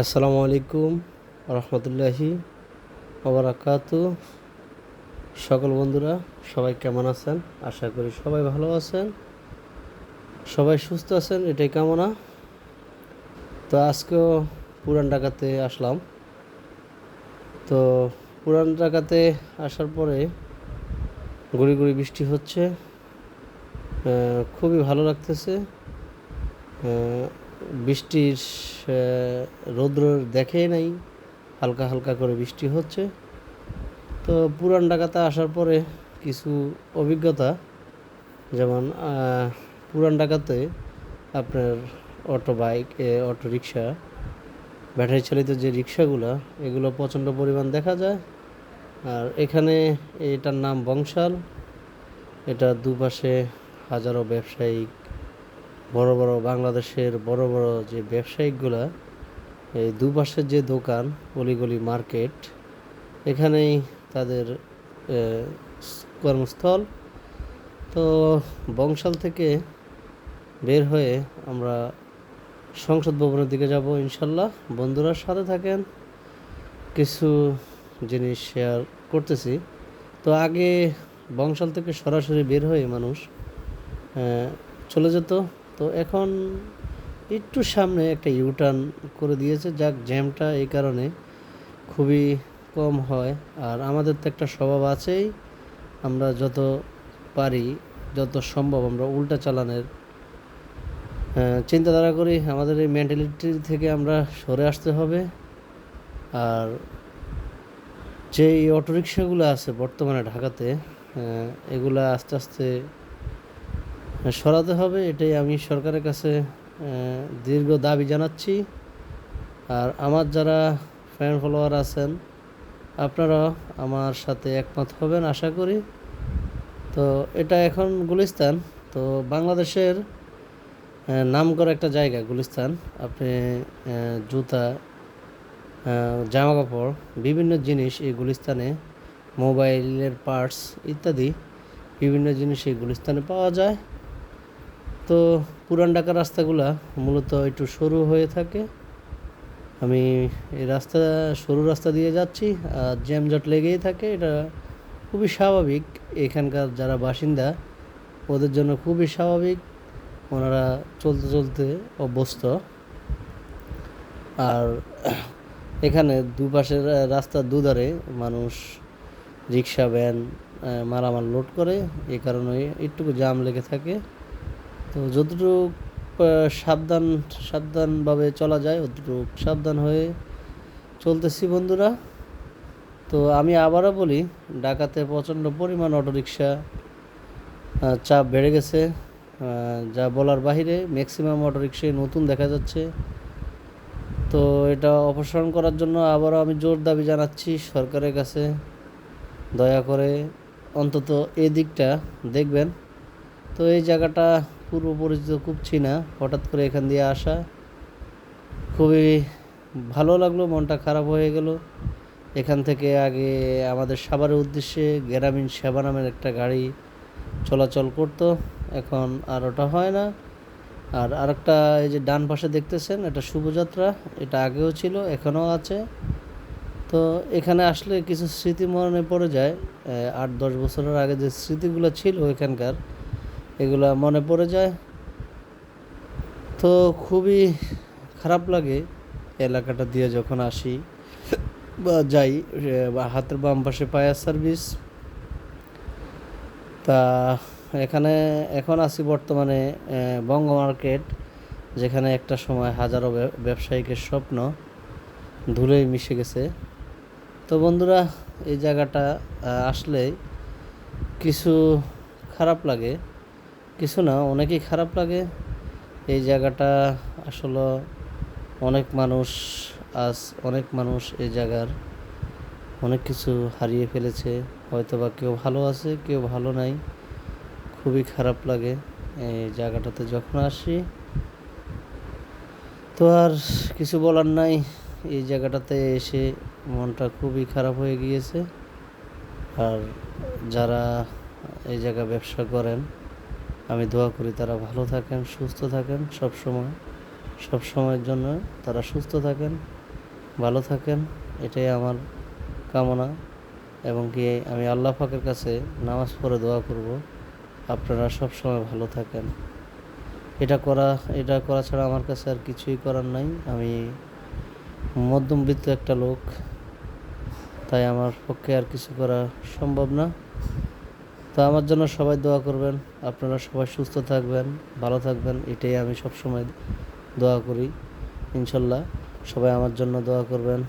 আসসালামু আলাইকুম রহমতুল্লাহি ওবরাকাত। সকল বন্ধুরা, সবাই কেমন আছেন? আশা করি সবাই ভালো আছেন। সবাই সুস্থ আছেন? এটাই কামনা। তো আজকেও পুরান ঢাকাতে আসলাম। তো পুরান ঢাকাতে আসার পরে গুড়ি গুড়ি বৃষ্টি হচ্ছে। খুবই ভালো লাগতেছে। বৃষ্টির রৌদ্র দেখেই নাই, হালকা হালকা করে বৃষ্টি হচ্ছে। তো পুরান ঢাকাতে আসার পরে কিছু অভিজ্ঞতা, যেমন পুরান ঢাকাতে আপনার auto bike auto rickshaw, battery চালিত যে রিক্সাগুলো, এগুলো প্রচণ্ড পরিমাণ দেখা যায়। আর এখানে এটার নাম বংশাল। এটা দুপাশে হাজারো ব্যবসায়িক বড় বড় বাংলাদেশের বড় বড় যে ব্যবসায়িকগুলা, এই দুপাশের যে দোকান, অলিগলি মার্কেট, এখানেই তাদের কর্মস্থল। তো বংশাল থেকে বের হয়ে আমরা সংসদ ভবনের দিকে যাব ইনশাল্লাহ। বন্ধুরা সাথে থাকেন, কিছু জিনিস শেয়ার করতেছি। তো আগে বংশাল থেকে সরাসরি বের হয়ে মানুষ চলে যেত। তো এখন একটু সামনে একটা ইউটার্ন করে দিয়েছে, যাক জ্যামটা এই কারণে খুবই কম হয়। আর আমাদের তো একটা স্বভাব আছেই, আমরা যত পারি, যত সম্ভব আমরা উল্টা চালানের চিন্তাধারা করি। আমাদের এই মেন্টালিটি থেকে আমরা সরে আসতে হবে। আর যে এই অটোরিকশাগুলো আছে বর্তমানে ঢাকাতে এগুলা আস্তে আস্তে সরাতে হবে এটাই আমি সরকারের কাছে দীর্ঘ দাবি জানাচ্ছি। আর আমার যারা ফ্যান ফলোয়ার আছেন আপনারা আমার সাথে একমত হবেন আশা করি। তো এটা এখন গুলিস্তান। তো বাংলাদেশের আহ, নামকরা একটা জায়গা গুলিস্তান। আপনি জুতা জামা কাপড় বিভিন্ন জিনিস এই গুলিস্তানে মোবাইলের পার্টস ইত্যাদি বিভিন্ন জিনিস এই গুলিস্তানে পাওয়া যায়। তো পুরান ঢাকার রাস্তাগুলা মূলত একটু সরু হয়ে থাকে। আমি এই রাস্তা সরু রাস্তা দিয়ে যাচ্ছি আর জ্যামজট লেগেই থাকে। এটা খুবই স্বাভাবিক। এখানকার যারা বাসিন্দা ওদের জন্য খুবই স্বাভাবিক। ওনারা চলতে চলতে অভ্যস্ত। আর এখানে দুপাশের রাস্তার দুধারে মানুষ রিক্সা ভ্যান আহ, মালামাল লোড করে। এই কারণে একটুকু জাম লেগে থাকে। তো যতটুকু সাবধান, সাবধানভাবে চলা যায়, অতটুকু সাবধান হয়ে চলতেছি বন্ধুরা। তো আমি আবারও বলি, ঢাকাতে প্রচণ্ড পরিমাণ অটোরিকশা চাপ বেড়ে গেছে। যা বলার বাহিরে ম্যাক্সিমাম অটোরিকশাই নতুন দেখা যাচ্ছে। তো এটা অপসারণ করার জন্য আবারও আমি জোর দাবি জানাচ্ছি সরকারের কাছে। দয়া করে অন্তত এই দিকটা দেখবেন। তো এই জায়গাটা পূর্ব পরিচিত খুব চিনা হঠাৎ করে এখান দিয়ে আসা। খুবই ভালো লাগল, মনটা খারাপ হয়ে গেল। এখান থেকে আগে আমাদের সাভারের উদ্দেশ্যে গ্রামীণ সেবা নামের একটা গাড়ি চলাচল করতো। এখন আর ওটা হয় না। আর আরেকটা এই যে ডান পাশে দেখতেছেন, এটা শুভযাত্রা, এটা আগেও ছিল, এখনও আছে। তো এখানে আসলে কিছু স্মৃতি মনে পড়ে যায়। আট দশ বছরের আগে যে স্মৃতিগুলো ছিল এখানকার এগুলা মনে পড়ে যায়। তো খুবই খারাপ লাগে এলাকাটা দিয়ে যখন আসি বা যাই হাতের বাম পাশে ফায়ার সার্ভিস। তা এখানে, এখন আছি বর্তমানে বঙ্গ মার্কেট, যেখানে একটা সময় হাজারো ব্য- ব্যবসায়িকের স্বপ্ন ধুলোয় মিশে গেছে। তো বন্ধুরা, এই জায়গাটা আসলে কিছু খারাপ লাগে। কিছু না, অনেকই খারাপ লাগে। এই জায়গাটা আসলে অনেক মানুষ আজ, অনেক মানুষ এই জায়গার অনেক কিছু হারিয়ে ফেলেছে। হয়তো বা কেউ ভালো আছে, কেউ ভালো নাই। খুবই খারাপ লাগে এই জায়গাটাতে যখন আসি। তো আর কিছু বলার নাই, এই জায়গাটাতে এসে মনটা খুবই খারাপ হয়ে গিয়েছে। আর যারা এই জায়গায় ব্যবসা করেন আমি দোয়া করি তারা ভালো থাকেন, সুস্থ থাকেন সব সময়। সব সময়ের জন্য তারা সুস্থ থাকেন, ভালো থাকেন, এটাই আমার কামনা এবং কি আমি আল্লাহ পাকের কাছে নামাজ পড়ে দোয়া করব। আপনারা সব সময় ভালো থাকেন। এটা করা এটা করা ছাড়া আমার কাছে আর কিছুই করার নাই। আমি মধ্যমবিত্ত একটা লোক, তাই আমার পক্ষে আর কিছু করা সম্ভব না। তো আমার জন্য সবাই দোয়া করবেন। আপনারা সবাই সুস্থ থাকবেন, ভালো থাকবেন, এটাই আমি সবসময় দোয়া করি। ইনশাল্লাহ সবাই আমার জন্য দোয়া করবেন।